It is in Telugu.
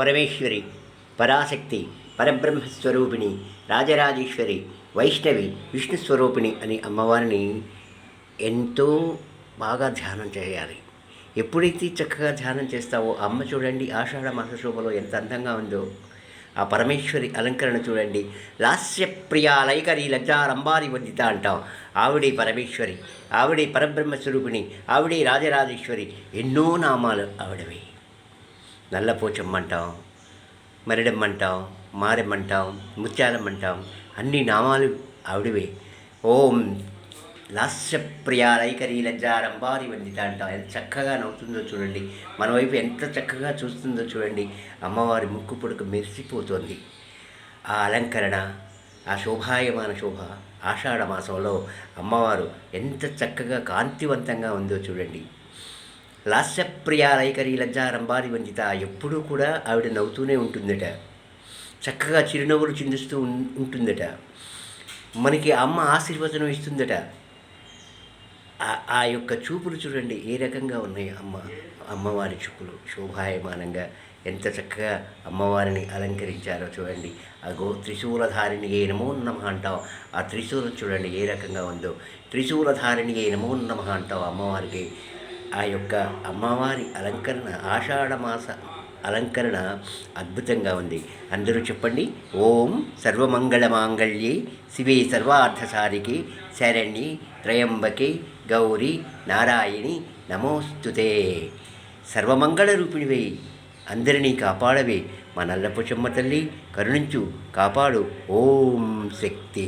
పరమేశ్వరి పరాశక్తి పరబ్రహ్మస్వరూపిణి రాజరాజేశ్వరి వైష్ణవి విష్ణు స్వరూపిణి అని అమ్మవారిని ఎంతో బాగా ధ్యానం చేయాలి. ఎప్పుడైతే చక్కగా ధ్యానం చేస్తావో అమ్మ చూడండి ఆషాఢ మాస శోభలో ఎంత అందంగా ఉందో. ఆ పరమేశ్వరి అలంకరణ చూడండి లాస్యప్రియా లైకరి లజ్జారంబారి వందిత అంటాం. ఆవిడే పరమేశ్వరి ఆవిడే పరబ్రహ్మ స్వరూపిణి ఆవిడే రాజరాజేశ్వరి ఎన్నో నామాలు ఆవిడవి. నల్లపోచమ్మ అంటాం మారెమ్మంటాం అంటాం ముత్యాలమ్మ అంటాం అన్ని నామాలు ఆవిడవే. ఓం లాస్యప్రియాలైకరీ లైకరి లజ్జారంబారి వందిత అంటాం ఎంత చక్కగా నవ్వుతుందో చూడండి. మన వైపు ఎంత చక్కగా చూస్తుందో చూడండి. అమ్మవారి ముక్కు పొడుకు మెరిసిపోతోంది. ఆ అలంకరణ ఆ శోభాయమాన శోభ ఆషాఢ మాసంలో అమ్మవారు ఎంత చక్కగా కాంతివంతంగా ఉందో చూడండి. లాస్యప్రియ లైకరి లజ్జారంబారి వందిత ఎప్పుడూ కూడా ఆవిడ నవ్వుతూనే ఉంటుందట. చక్కగా చిరునవ్వులు చిందిస్తూ ఉం- ఉంటుందట. మనకి అమ్మ ఆశీర్వచనం ఇస్తుందట. ఆ- యొక్క చూపులు చూడండి ఏ రకంగా ఉన్నాయి అమ్మ అమ్మవారి చూపులు. శోభాయమానంగా ఎంత చక్కగా అమ్మవారిని అలంకరించారో చూడండి. ఆ గో త్రిశూలధారిణి ఏ నమో నమ అంటాం. ఆ త్రిశూలం చూడండి ఏ రకంగా ఉందో. త్రిశూలధారిణి ఏ నమో నమ అంటావు అమ్మవారికి. ఆ యొక్క అమ్మవారి అలంకరణ ఆషాఢమాస అలంకరణ అద్భుతంగా ఉంది. అందరూ చెప్పండి. ఓం సర్వమంగళ మాంగళ్యే శివే సర్వార్థసారికి శరణి త్రయంబకి గౌరీ నారాయణి నమోస్తుతే. సర్వమంగళ రూపిణివే అందరినీ కాపాడవే. మా నల్లపుచమ్మ తల్లి కరుణించు కాపాడు. ఓం శక్తి.